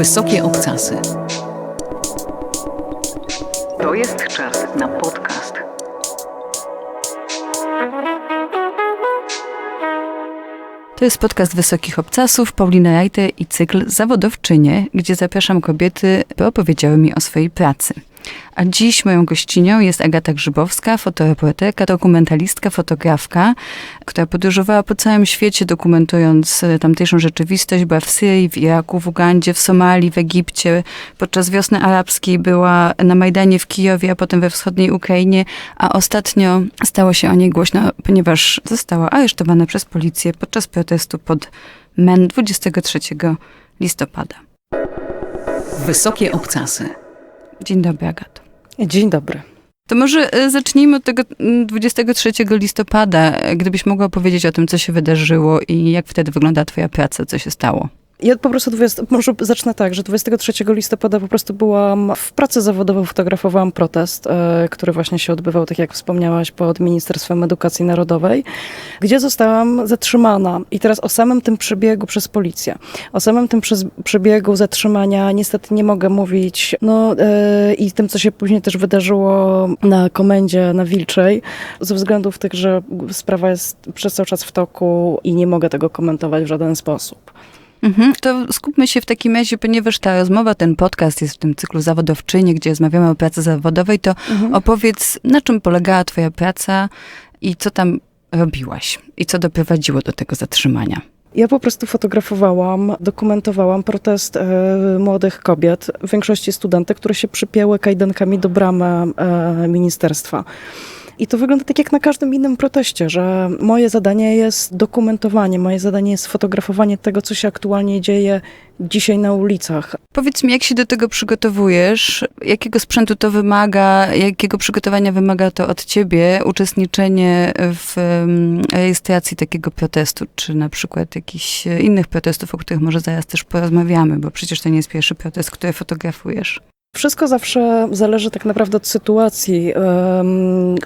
Wysokie obcasy. To jest czas na podcast. To jest podcast Wysokich Obcasów, Paulina Rajte i cykl Zawodowczynie, gdzie zapraszam kobiety, by opowiedziały mi o swojej pracy. A dziś moją gościnią jest Agata Grzybowska, fotoreporterka, dokumentalistka, fotografka, która podróżowała po całym świecie, dokumentując e, tamtejszą rzeczywistość. Była w Syrii, w Iraku, w Ugandzie, w Somalii, w Egipcie. Podczas wiosny arabskiej była na Majdanie w Kijowie, a potem we wschodniej Ukrainie. A ostatnio stało się o niej głośno, ponieważ została aresztowana przez policję podczas protestu pod MEN 23 listopada. Wysokie obcasy. Dzień dobry, Agato. Dzień dobry. To może e, zacznijmy od tego mm, 23 listopada. Gdybyś mogła powiedzieć o tym, co się wydarzyło i jak wtedy wygląda twoja praca, co się stało. Ja po prostu 20, może zacznę tak, że 23 listopada po prostu byłam w pracy zawodowej, fotografowałam protest, e, który właśnie się odbywał, tak jak wspomniałaś, pod Ministerstwem Edukacji Narodowej, gdzie zostałam zatrzymana. I teraz o samym tym przebiegu przez policję, o samym tym przebiegu zatrzymania niestety nie mogę mówić, no e, i tym, co się później też wydarzyło na komendzie na Wilczej, ze względów tych, że sprawa jest przez cały czas w toku i nie mogę tego komentować w żaden sposób. Mhm. To skupmy się w takim razie, ponieważ ta rozmowa, ten podcast jest w tym cyklu zawodowczynie, gdzie rozmawiamy o pracy zawodowej, to Mhm. opowiedz, na czym polegała twoja praca i co tam robiłaś i co doprowadziło do tego zatrzymania. Ja po prostu fotografowałam, dokumentowałam protest e, młodych kobiet, w większości studentek, które się przypięły kajdankami do bramy e, ministerstwa. I to wygląda tak jak na każdym innym proteście, że moje zadanie jest dokumentowanie, moje zadanie jest fotografowanie tego, co się aktualnie dzieje dzisiaj na ulicach. Powiedz mi, jak się do tego przygotowujesz? Jakiego sprzętu to wymaga? Jakiego przygotowania wymaga to od ciebie? Uczestniczenie w em, rejestracji takiego protestu, czy na przykład jakichś innych protestów, o których może zaraz też porozmawiamy, bo przecież to nie jest pierwszy protest, który fotografujesz. Wszystko zawsze zależy tak naprawdę od sytuacji,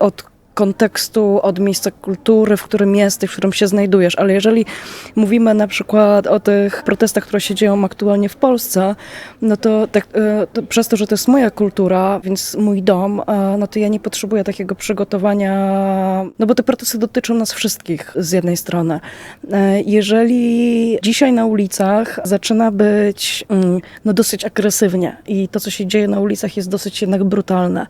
od kontekstu, od miejsca kultury, w którym jesteś, w którym się znajdujesz. Ale jeżeli mówimy na przykład o tych protestach, które się dzieją aktualnie w Polsce, no to, tak, e, to przez to, że to jest moja kultura, więc mój dom, e, no to ja nie potrzebuję takiego przygotowania, no bo te protesty dotyczą nas wszystkich z jednej strony. E, Jeżeli dzisiaj na ulicach zaczyna być mm, no dosyć agresywnie i to, co się dzieje na ulicach jest dosyć jednak brutalne,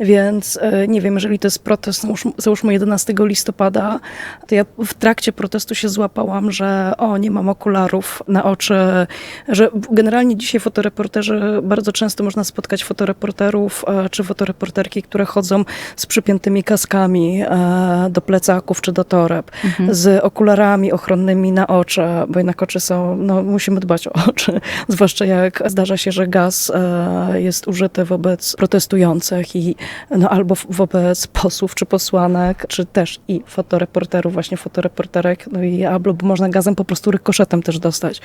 więc nie wiem, jeżeli to jest protest, załóżmy 11 listopada, to ja w trakcie protestu się złapałam, że o, nie mam okularów na oczy, że generalnie dzisiaj fotoreporterzy, bardzo często można spotkać fotoreporterów e, czy fotoreporterki, które chodzą z przypiętymi kaskami e, do plecaków czy do toreb, z okularami ochronnymi na oczy, bo jednak oczy są, no musimy dbać o oczy, zwłaszcza jak zdarza się, że gaz e, jest użyty wobec protestujących i no, albo wobec posłów czy posłanek, czy też i fotoreporterów, właśnie fotoreporterek, no i albo można gazem po prostu rykoszetem też dostać.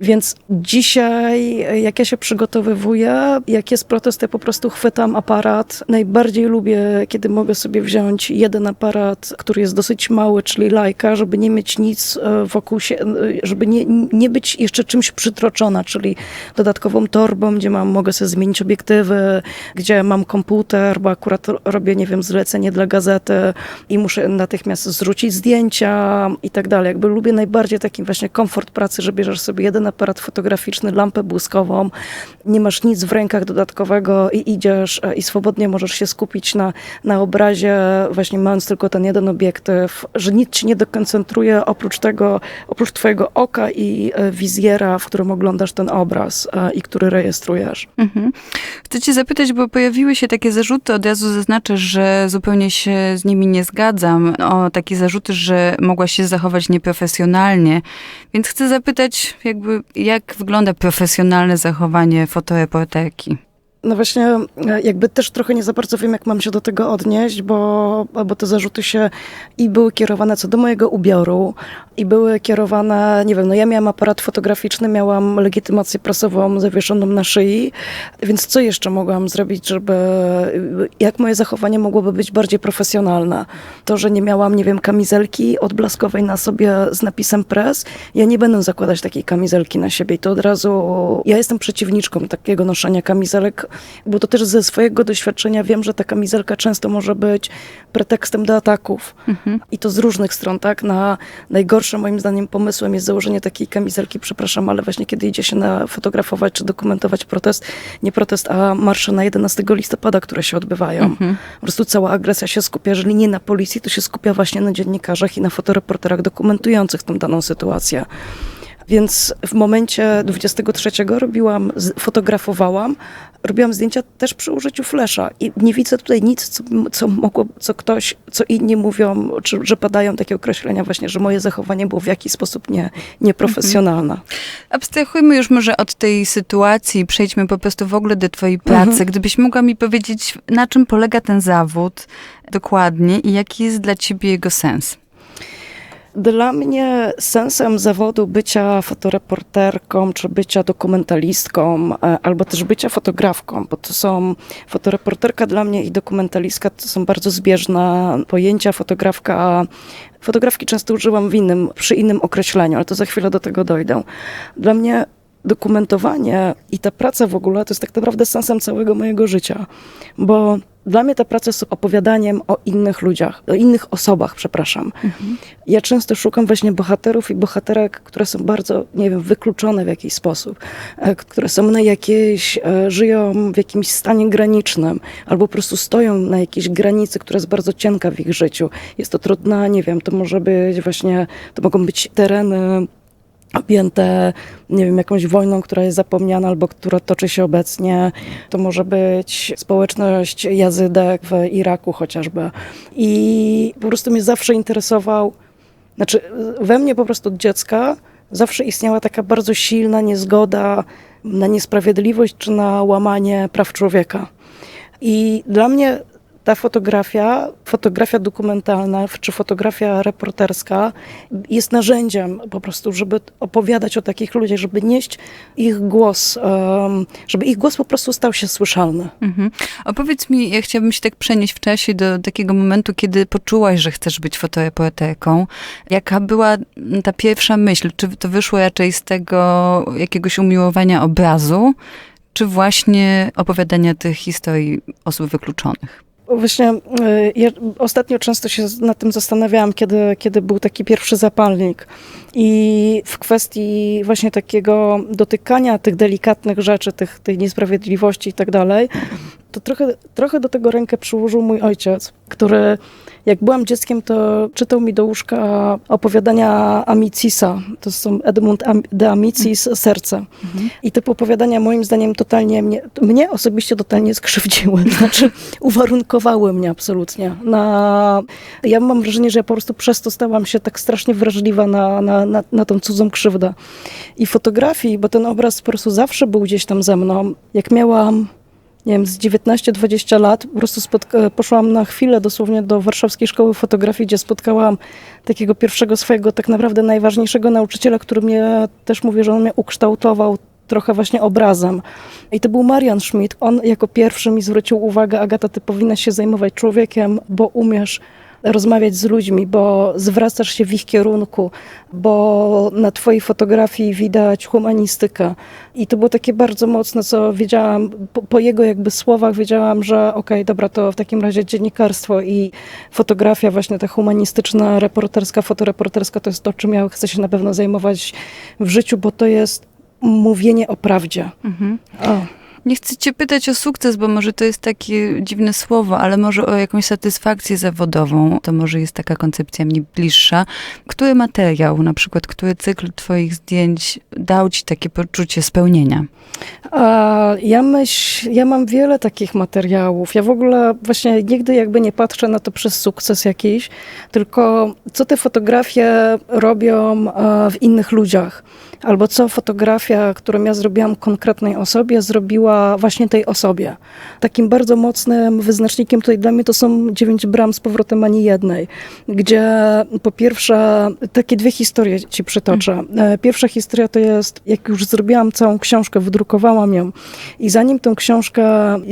Więc dzisiaj, jak ja się przygotowywuję, jak jest protest, ja po prostu chwytam aparat. Najbardziej lubię, kiedy mogę sobie wziąć jeden aparat, który jest dosyć mały, czyli lajka, żeby nie mieć nic e, wokół się, e, żeby nie, nie być jeszcze czymś przytroczona, czyli dodatkową torbą, gdzie mam, mogę sobie zmienić obiektywy, gdzie mam komputer, bo akurat robię, nie wiem, zlecenie dla gazety i muszę natychmiast zwrócić zdjęcia i tak dalej. Jakby lubię najbardziej taki właśnie komfort pracy, że bierzesz sobie jeden aparat fotograficzny, lampę błyskową, nie masz nic w rękach dodatkowego i idziesz e, i swobodnie możesz się skupić na, na obrazie, właśnie mając tylko ten jeden obiektyw, że nic ci nie dekoncentruje oprócz tego, oprócz twojego oka i e, wizjera, w którym oglądasz ten obraz e, i który rejestrujesz. Mhm. Chcę cię zapytać, bo pojawiły się takie zarzuty, od razu zaznaczę, że zupełnie się z nimi nie zgadzam, o takie zarzuty, że mogłaś się zachować nieprofesjonalnie. Więc chcę zapytać, jakby, jak wygląda profesjonalne zachowanie fotoreporterki? No właśnie, e, jakby też trochę nie za bardzo wiem, jak mam się do tego odnieść, bo, bo te zarzuty się i były kierowane co do mojego ubioru, i były kierowane, nie wiem, no ja miałam aparat fotograficzny, miałam legitymację prasową zawieszoną na szyi, więc co jeszcze mogłam zrobić, żeby, jak moje zachowanie mogłoby być bardziej profesjonalne? To, że nie miałam, nie wiem, kamizelki odblaskowej na sobie z napisem press, ja nie będę zakładać takiej kamizelki na siebie i to od razu, ja jestem przeciwniczką takiego noszenia kamizelek, bo to też ze swojego doświadczenia wiem, że ta kamizelka często może być pretekstem do ataków. I to z różnych stron, tak? Na najgorszym moim zdaniem pomysłem jest założenie takiej kamizelki, przepraszam, ale właśnie kiedy idzie się na fotografować czy dokumentować protest, nie protest, a marsze na 11 listopada, które się odbywają. Po prostu cała agresja się skupia, jeżeli nie na policji, to się skupia właśnie na dziennikarzach i na fotoreporterach dokumentujących tę daną sytuację. Więc w momencie 23 robiłam, fotografowałam, robiłam zdjęcia też przy użyciu flesza i nie widzę tutaj nic, co, co mogło, co ktoś, co inni mówią, czy, że padają takie określenia właśnie, że moje zachowanie było w jakiś sposób nie, nieprofesjonalne. Abstrahujmy już może od tej sytuacji, i przejdźmy po prostu w ogóle do twojej pracy. Mhm. Gdybyś mogła mi powiedzieć, na czym polega ten zawód dokładnie i jaki jest dla ciebie jego sens? Dla mnie sensem zawodu bycia fotoreporterką, czy bycia dokumentalistką, e, albo też bycia fotografką, bo to są fotoreporterka dla mnie i dokumentalistka to są bardzo zbieżne pojęcia. Fotografka, fotografki często używam w innym, przy innym określeniu, ale to za chwilę do tego dojdę. Dla mnie dokumentowanie i ta praca w ogóle to jest tak naprawdę sensem całego mojego życia, bo dla mnie ta praca jest opowiadaniem o innych ludziach, o innych osobach, przepraszam. Ja często szukam właśnie bohaterów i bohaterek, które są bardzo, nie wiem, wykluczone w jakiś sposób, e, które są na jakieś, e, żyją w jakimś stanie granicznym, albo po prostu stoją na jakiejś granicy, która jest bardzo cienka w ich życiu. Jest to trudna, nie wiem, to może być właśnie, to mogą być tereny objęte, nie wiem, jakąś wojną, która jest zapomniana albo która toczy się obecnie. To może być społeczność jazydek w Iraku chociażby. I po prostu mnie zawsze interesował, znaczy we mnie po prostu od dziecka zawsze istniała taka bardzo silna niezgoda na niesprawiedliwość czy na łamanie praw człowieka. I dla mnie ta fotografia, fotografia dokumentalna czy fotografia reporterska jest narzędziem po prostu, żeby opowiadać o takich ludziach, żeby nieść ich głos, żeby ich głos po prostu stał się słyszalny. Mhm. Opowiedz mi, ja chciałabym się tak przenieść w czasie do takiego momentu, kiedy poczułaś, że chcesz być fotoreporterką. Jaka była ta pierwsza myśl? Czy to wyszło raczej z tego jakiegoś umiłowania obrazu, czy właśnie opowiadania tych historii osób wykluczonych? Właśnie y, ja ostatnio często się nad tym zastanawiałam, kiedy, kiedy był taki pierwszy zapalnik. I w kwestii właśnie takiego dotykania tych delikatnych rzeczy, tych, tej niesprawiedliwości i tak dalej, to trochę, trochę do tego rękę przyłożył mój ojciec, który jak byłam dzieckiem, to czytał mi do łóżka opowiadania Amicisa. To są Edmund de Amicis, Serce. I te opowiadania moim zdaniem totalnie mnie, mnie osobiście totalnie skrzywdziły. Znaczy uwarunkowały mnie absolutnie. Na, ja mam wrażenie, że ja po prostu przez to stałam się tak strasznie wrażliwa na, na, na, na tą cudzą krzywdę. I fotografii, bo ten obraz po prostu zawsze był gdzieś tam ze mną. Jak miałam nie wiem, z 19-20 lat po prostu spotka- poszłam na chwilę dosłownie do Warszawskiej Szkoły Fotografii, gdzie spotkałam takiego pierwszego swojego tak naprawdę najważniejszego nauczyciela, który mnie też mówi, że on mnie ukształtował trochę właśnie obrazem. I to był Marian Schmidt. On jako pierwszy mi zwrócił uwagę, Agata, ty powinnaś się zajmować człowiekiem, bo umiesz rozmawiać z ludźmi, bo zwracasz się w ich kierunku, bo na twojej fotografii widać humanistykę. I to było takie bardzo mocne, co wiedziałam, po, po jego jakby słowach wiedziałam, że okej, dobra, to w takim razie dziennikarstwo i fotografia właśnie ta humanistyczna, reporterska, fotoreporterska to jest to, czym ja chcę się na pewno zajmować w życiu, bo to jest mówienie o prawdzie. O. Nie chcę cię pytać o sukces, bo może to jest takie dziwne słowo, ale może o jakąś satysfakcję zawodową. To może jest taka koncepcja mi bliższa. Który materiał, na przykład, który cykl twoich zdjęć dał ci takie poczucie spełnienia? Ja myśl, ja mam wiele takich materiałów. Ja w ogóle właśnie nigdy jakby nie patrzę na to przez sukces jakiś, tylko co te fotografie robią w innych ludziach. Albo co fotografia, którą ja zrobiłam konkretnej osobie, zrobiła właśnie tej osobie. Takim bardzo mocnym wyznacznikiem tutaj dla mnie to są dziewięć bram z powrotem ani jednej, gdzie po pierwsze takie dwie historie ci przytoczę. E, Pierwsza historia to jest, jak już zrobiłam całą książkę, wydrukowałam ją i zanim tą książkę,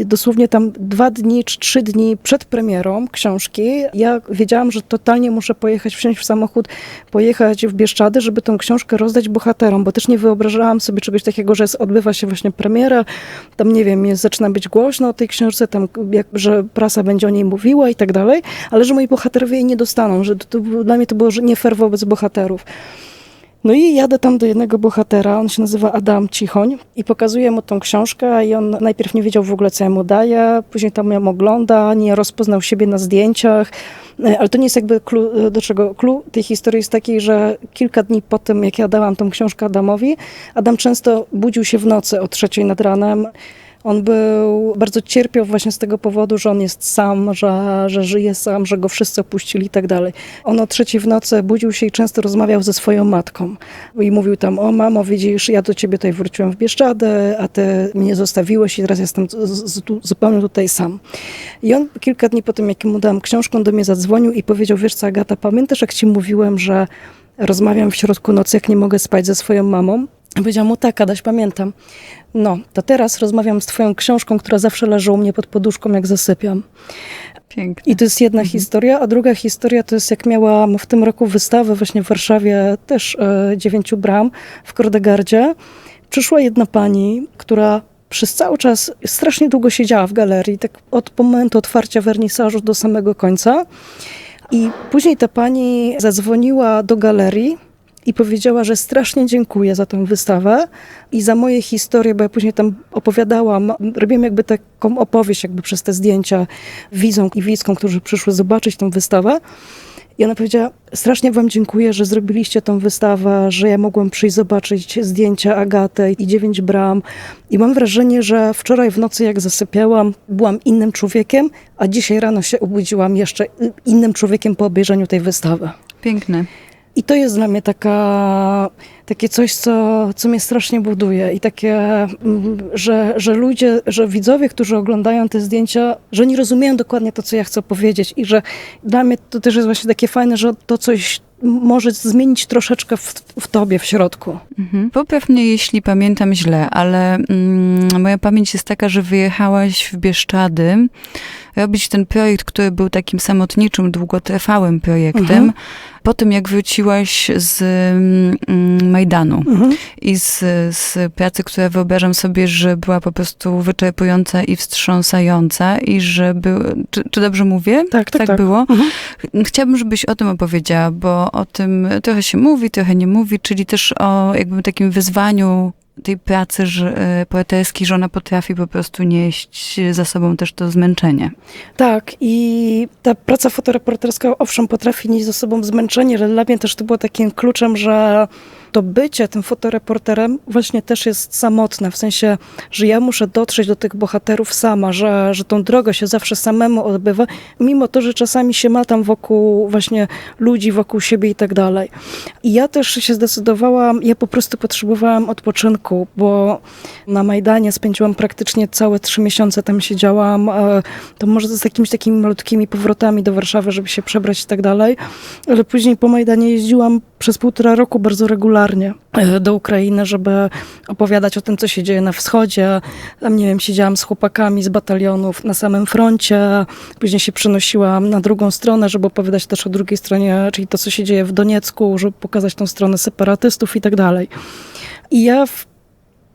dosłownie tam dwa dni czy trzy dni przed premierą książki, ja wiedziałam, że totalnie muszę pojechać, wsiąść w samochód, pojechać w Bieszczady, żeby tą książkę rozdać bohaterom, bo też nie wyobrażałam sobie czegoś takiego, że jest, odbywa się właśnie premiera, tam nie wiem, jest, zaczyna być głośno o tej książce, tam jak, że prasa będzie o niej mówiła i tak dalej, ale że moi bohaterowie jej nie dostaną, że to, to, dla mnie to było nie fair wobec bohaterów. No i jadę tam do jednego bohatera, on się nazywa Adam Cichoń i pokazuję mu tą książkę i on najpierw nie wiedział w ogóle, co ja mu daję, później tam ją ogląda, nie rozpoznał siebie na zdjęciach, E, ale to nie jest jakby clue, do czego. Clue tej historii jest taki, że kilka dni po tym, jak ja dałam tą książkę Adamowi, Adam często budził się w nocy o trzeciej nad ranem, on był, bardzo cierpiał właśnie z tego powodu, że on jest sam, że, że żyje sam, że go wszyscy opuścili i tak dalej. On o trzeciej w nocy budził się i często rozmawiał ze swoją matką. I mówił tam, o mamo, widzisz, ja do ciebie tutaj wróciłem w Bieszczady, a ty mnie zostawiłeś i teraz jestem zupełnie tutaj sam. I on kilka dni po tym, jak mu dałam książkę, do mnie zadzwonił i powiedział, wiesz co Agata, pamiętasz jak ci mówiłem, że rozmawiam w środku nocy, jak nie mogę spać ze swoją mamą? Ja Powiedziałam mu, tak, Adaś, pamiętam. No, to teraz rozmawiam z twoją książką, która zawsze leży u mnie pod poduszką, jak zasypiam. Pięknie. I to jest jedna historia, a druga historia to jest jak miałam w tym roku wystawę właśnie w Warszawie, też e, dziewięciu bram w Kordegardzie. Przyszła jedna pani, która przez cały czas strasznie długo siedziała w galerii, tak od momentu otwarcia wernisażu do samego końca. I później ta pani zadzwoniła do galerii i powiedziała, że strasznie dziękuję za tę wystawę i za moje historie, bo ja później tam opowiadałam, robiłam jakby taką opowieść jakby przez te zdjęcia widzom i widzkom, którzy przyszły zobaczyć tę wystawę. I ona powiedziała, strasznie wam dziękuję, że zrobiliście tą wystawę, że ja mogłam przyjść zobaczyć zdjęcia Agaty i dziewięć bram. I mam wrażenie, że wczoraj w nocy jak zasypiałam, byłam innym człowiekiem, a dzisiaj rano się obudziłam jeszcze innym człowiekiem po obejrzeniu tej wystawy. Piękne. I to jest dla mnie taka, takie coś, co, co mnie strasznie buduje. I takie, mm, że, że ludzie, że widzowie, którzy oglądają te zdjęcia, że nie rozumieją dokładnie to, co ja chcę powiedzieć. I że dla mnie to też jest właśnie takie fajne, że to coś może zmienić troszeczkę w, w tobie, w środku. Mhm. Popraw mnie, jeśli pamiętam źle, ale mm, moja pamięć jest taka, że wyjechałaś w Bieszczady robić ten projekt, który był takim samotniczym, długotrwałym projektem, Mhm. po tym jak wróciłaś z mm, Majdanu Mhm. i z, z pracy, która wyobrażam sobie, że była po prostu wyczerpująca i wstrząsająca i że był... Czy, czy dobrze mówię? Tak, tak, tak. było? Mhm. Chciałabym, żebyś o tym opowiedziała, bo o tym trochę się mówi, trochę nie mówi, czyli też o jakby takim wyzwaniu tej pracy że, e, poetyckiej, że ona potrafi po prostu nieść za sobą też to zmęczenie. Tak, i ta praca fotoreporterska, owszem, potrafi nieść ze sobą zmęczenie, ale dla mnie też to było takim kluczem, że to bycie tym fotoreporterem właśnie też jest samotne, w sensie, że ja muszę dotrzeć do tych bohaterów sama, że, że tą drogę się zawsze samemu odbywa, mimo to, że czasami się matam wokół właśnie ludzi, wokół siebie i tak dalej. I ja też się zdecydowałam, ja po prostu potrzebowałam odpoczynku, bo na Majdanie spędziłam praktycznie całe trzy miesiące, tam siedziałam, e, to może z jakimiś takimi malutkimi powrotami do Warszawy, żeby się przebrać i tak dalej, ale później po Majdanie jeździłam przez półtora roku bardzo regularnie e, do Ukrainy, żeby opowiadać o tym, co się dzieje na wschodzie. Tam, nie wiem, siedziałam z chłopakami z batalionów na samym froncie, później się przenosiłam na drugą stronę, żeby opowiadać też o drugiej stronie, czyli to, co się dzieje w Doniecku, żeby pokazać tą stronę separatystów i tak dalej. I ja w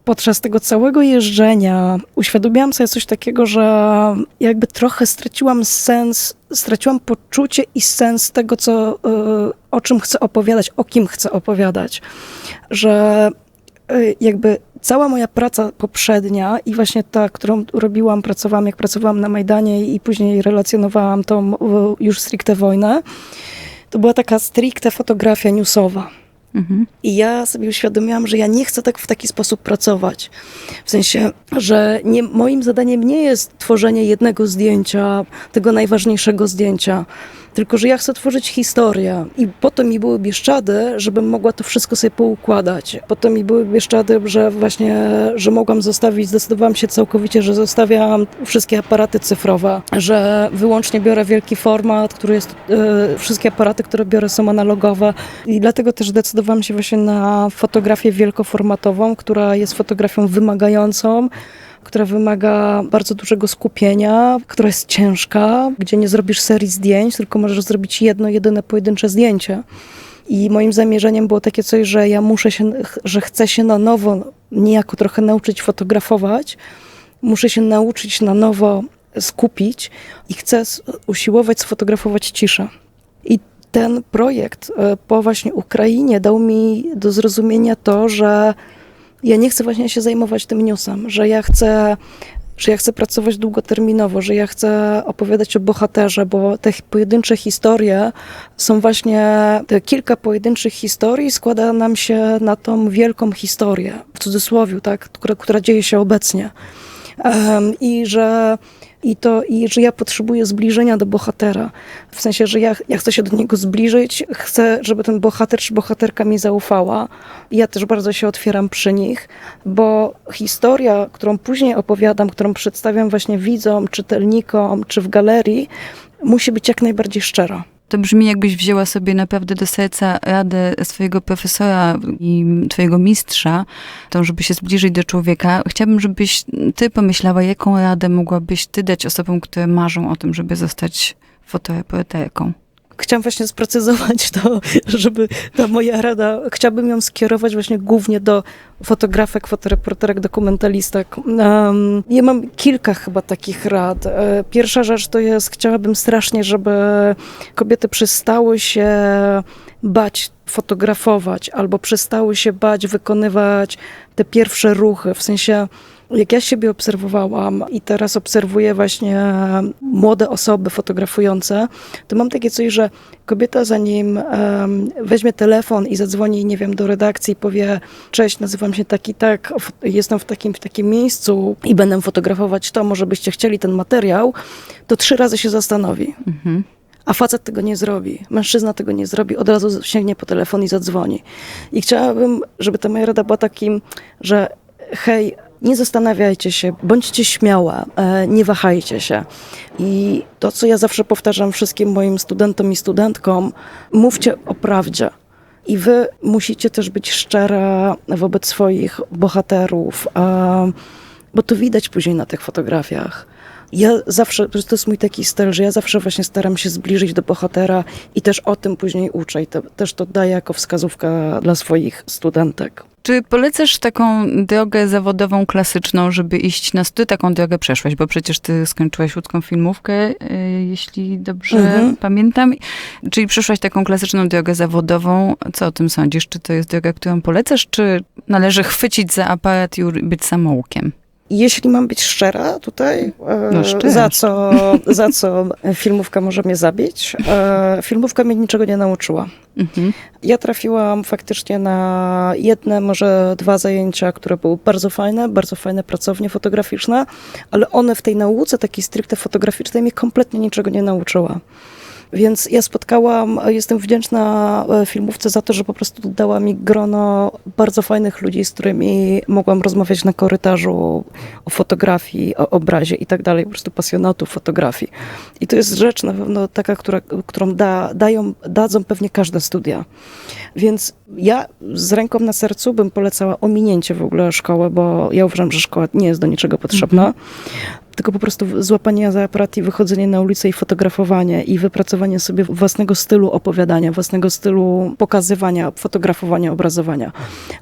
podczas tego całego jeżdżenia uświadomiłam sobie coś takiego, że jakby trochę straciłam sens, straciłam poczucie i sens tego, co, y, o czym chcę opowiadać, o kim chcę opowiadać. Że y, jakby cała moja praca poprzednia i właśnie ta, którą robiłam, pracowałam, jak pracowałam na Majdanie i później relacjonowałam tą y, już stricte wojnę, to była taka stricte fotografia newsowa. Mhm. I ja sobie uświadomiłam, że ja nie chcę tak w taki sposób pracować. W sensie, że nie, moim zadaniem nie jest tworzenie jednego zdjęcia, tego najważniejszego zdjęcia, Tylko, że ja chcę tworzyć historię i po to mi były Bieszczady, żebym mogła to wszystko sobie poukładać. Po to mi były Bieszczady, że właśnie, że mogłam zostawić, zdecydowałam się całkowicie, że zostawiam wszystkie aparaty cyfrowe, że wyłącznie biorę wielki format, który jest, e, wszystkie aparaty, które biorę są analogowe i dlatego też zdecydowałam się właśnie na fotografię wielkoformatową, która jest fotografią wymagającą, która wymaga bardzo dużego skupienia, która jest ciężka, gdzie nie zrobisz serii zdjęć, tylko możesz zrobić jedno, jedyne pojedyncze zdjęcie. I moim zamierzeniem było takie coś, że ja muszę się, że chcę się na nowo niejako trochę nauczyć fotografować, muszę się nauczyć na nowo skupić i chcę usiłować sfotografować ciszę. I ten projekt e, po właśnie Ukrainie dał mi do zrozumienia to, że ja nie chcę właśnie się zajmować tym newsem, że ja chcę, że ja chcę pracować długoterminowo, że ja chcę opowiadać o bohaterze, bo te pojedyncze historie są właśnie, te kilka pojedynczych historii składa nam się na tą wielką historię, w cudzysłowie, tak, która, która dzieje się obecnie. Em, I że i to, i że ja potrzebuję zbliżenia do bohatera. W sensie, że ja, ja chcę się do niego zbliżyć, chcę, żeby ten bohater czy bohaterka mi zaufała. Ja też bardzo się otwieram przy nich, bo historia, którą później opowiadam, którą przedstawiam właśnie widzom, czytelnikom, czy w galerii, musi być jak najbardziej szczera. To brzmi, jakbyś wzięła sobie naprawdę do serca radę swojego profesora i twojego mistrza, tą, żeby się zbliżyć do człowieka. Chciałabym, żebyś ty pomyślała, jaką radę mogłabyś ty dać osobom, które marzą o tym, żeby zostać fotoreporterką. Chciałam właśnie sprecyzować to, żeby ta moja rada, chciałabym ją skierować właśnie głównie do fotografek, fotoreporterek, dokumentalistek. Um, ja mam kilka chyba takich rad. E, Pierwsza rzecz to jest, chciałabym strasznie, żeby kobiety przestały się bać fotografować albo przestały się bać wykonywać te pierwsze ruchy, w sensie jak ja siebie obserwowałam i teraz obserwuję właśnie młode osoby fotografujące, to mam takie coś, że kobieta zanim um, weźmie telefon i zadzwoni, nie wiem, do redakcji i powie cześć, nazywam się tak i tak, jestem w takim, w takim miejscu i będę fotografować to, może byście chcieli ten materiał, to trzy razy się zastanowi. Mhm. A facet tego nie zrobi, mężczyzna tego nie zrobi, od razu sięgnie po telefon i zadzwoni. I chciałabym, żeby ta moja rada była takim, że hej, nie zastanawiajcie się, bądźcie śmiałe, e, nie wahajcie się. I to, co ja zawsze powtarzam wszystkim moim studentom i studentkom, mówcie o prawdzie. I wy musicie też być szczera wobec swoich bohaterów, bo to widać później na tych fotografiach. Ja zawsze, to jest mój taki styl, że ja zawsze właśnie staram się zbliżyć do bohatera i też o tym później uczę. I to, też to daję jako wskazówka dla swoich studentek. Czy polecasz taką drogę zawodową klasyczną, żeby iść na ty taką drogę przeszłaś, bo przecież ty skończyłaś łódzką filmówkę, y, jeśli dobrze Mhm. pamiętam. Czyli przeszłaś taką klasyczną drogę zawodową. Co o tym sądzisz? Czy to jest droga, którą polecasz, czy należy chwycić za aparat i być samoukiem? Jeśli mam być szczera tutaj, e, No, za, co, za co filmówka może mnie zabić, e, filmówka mnie niczego nie nauczyła. Mhm. Ja trafiłam faktycznie na jedne, może dwa zajęcia, które były bardzo fajne, bardzo fajne pracownie fotograficzne, ale one w tej nauce takiej stricte fotograficznej mnie kompletnie niczego nie nauczyła. Więc ja spotkałam, jestem wdzięczna e, filmówce za to, że po prostu dała mi grono bardzo fajnych ludzi, z którymi mogłam rozmawiać na korytarzu o fotografii, o obrazie i tak dalej, po prostu pasjonatów fotografii. I to jest rzecz na pewno taka, która, którą da, dają, dadzą pewnie każde studia. Więc ja z ręką na sercu bym polecała ominięcie w ogóle szkoły, bo ja uważam, że szkoła nie jest do niczego potrzebna. Tylko po prostu złapanie za aparat i wychodzenie na ulicę i fotografowanie i wypracowanie sobie własnego stylu opowiadania, własnego stylu pokazywania, fotografowania, obrazowania.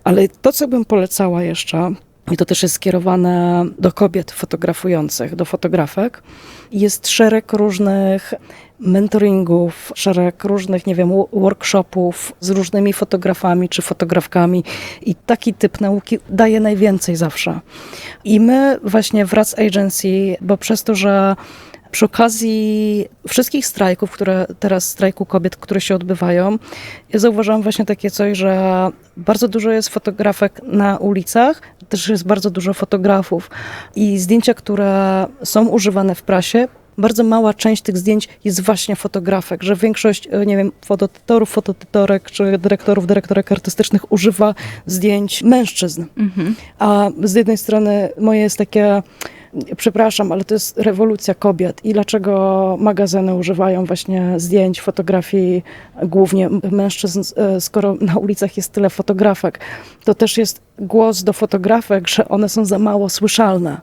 Ale to, co bym polecała jeszcze, i to też jest skierowane do kobiet fotografujących, do fotografek, jest szereg różnych mentoringów, szereg różnych, nie wiem, wo- workshopów z różnymi fotografami czy fotografkami i taki typ nauki daje najwięcej zawsze. I my właśnie w Rats Agency, bo przez to, że przy okazji wszystkich strajków, które teraz strajku kobiet, które się odbywają, ja zauważyłam właśnie takie coś, że bardzo dużo jest fotografek na ulicach, też jest bardzo dużo fotografów i zdjęcia, które są używane w prasie, bardzo mała część tych zdjęć jest właśnie fotografek, że większość, e, nie wiem, fototytorów, fototytorek czy dyrektorów, dyrektorek artystycznych używa zdjęć mężczyzn. Mhm. A z jednej strony moje jest takie, przepraszam, ale to jest rewolucja kobiet. I dlaczego magazyny używają właśnie zdjęć, fotografii głównie mężczyzn, e, skoro na ulicach jest tyle fotografek? To też jest głos do fotografek, że one są za mało słyszalne.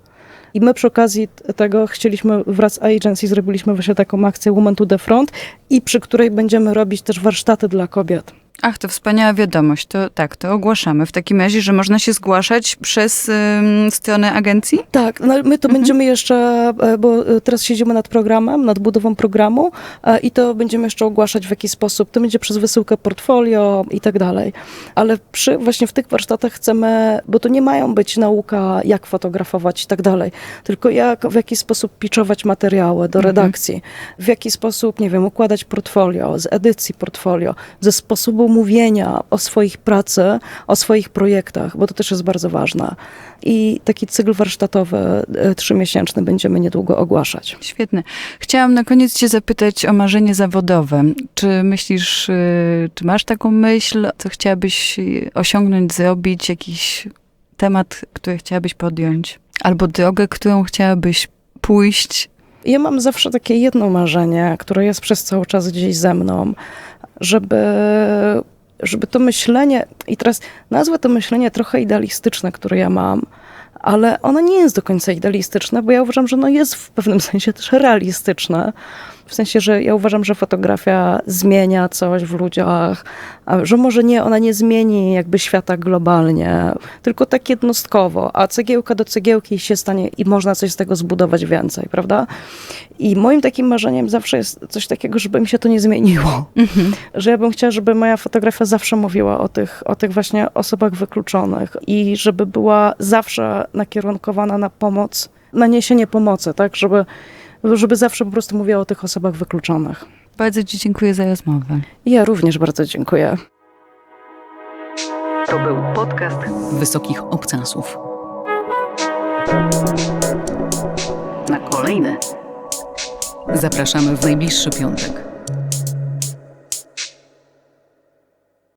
I my przy okazji tego chcieliśmy wraz z agency zrobiliśmy właśnie taką akcję Woman to the Front i przy której będziemy robić też warsztaty dla kobiet. Ach, to wspaniała wiadomość. To tak, to ogłaszamy. W takim razie, że można się zgłaszać przez ym, stronę agencji? Tak, no my to Mhm. będziemy jeszcze, e, bo e, teraz siedzimy nad programem, nad budową programu e, i to będziemy jeszcze ogłaszać w jakiś sposób. To będzie przez wysyłkę portfolio i tak dalej. Ale przy, właśnie w tych warsztatach chcemy, bo to nie mają być nauka, jak fotografować i tak dalej, tylko jak, w jaki sposób pitchować materiały do Mhm. redakcji, w jaki sposób, nie wiem, układać portfolio, z edycji portfolio, ze sposobu mówienia o swoich pracy, o swoich projektach, bo to też jest bardzo ważne. I taki cykl warsztatowy e, trzymiesięczny będziemy niedługo ogłaszać. Świetne. Chciałam na koniec cię zapytać o marzenie zawodowe. Czy myślisz, y, czy masz taką myśl, co chciałabyś osiągnąć, zrobić, jakiś temat, który chciałabyś podjąć? Albo drogę, którą chciałabyś pójść? Ja mam zawsze takie jedno marzenie, które jest przez cały czas gdzieś ze mną, żeby, żeby to myślenie, i teraz nazwę to myślenie trochę idealistyczne, które ja mam, ale ono nie jest do końca idealistyczne, bo ja uważam, że ono jest w pewnym sensie też realistyczne. W sensie, że ja uważam, że fotografia zmienia coś w ludziach, a że może nie, ona nie zmieni jakby świata globalnie, tylko tak jednostkowo, a cegiełka do cegiełki się stanie i można coś z tego zbudować więcej, prawda? I moim takim marzeniem zawsze jest coś takiego, żeby mi się to nie zmieniło. Że ja bym chciała, żeby moja fotografia zawsze mówiła o tych, o tych właśnie osobach wykluczonych i żeby była zawsze nakierunkowana na pomoc, na niesienie pomocy, tak? Żeby, żeby zawsze po prostu mówiła o tych osobach wykluczonych. Bardzo ci dziękuję za rozmowę. I ja również bardzo dziękuję. To był podcast Wysokich Obcasów. Na kolejny zapraszamy w najbliższy piątek.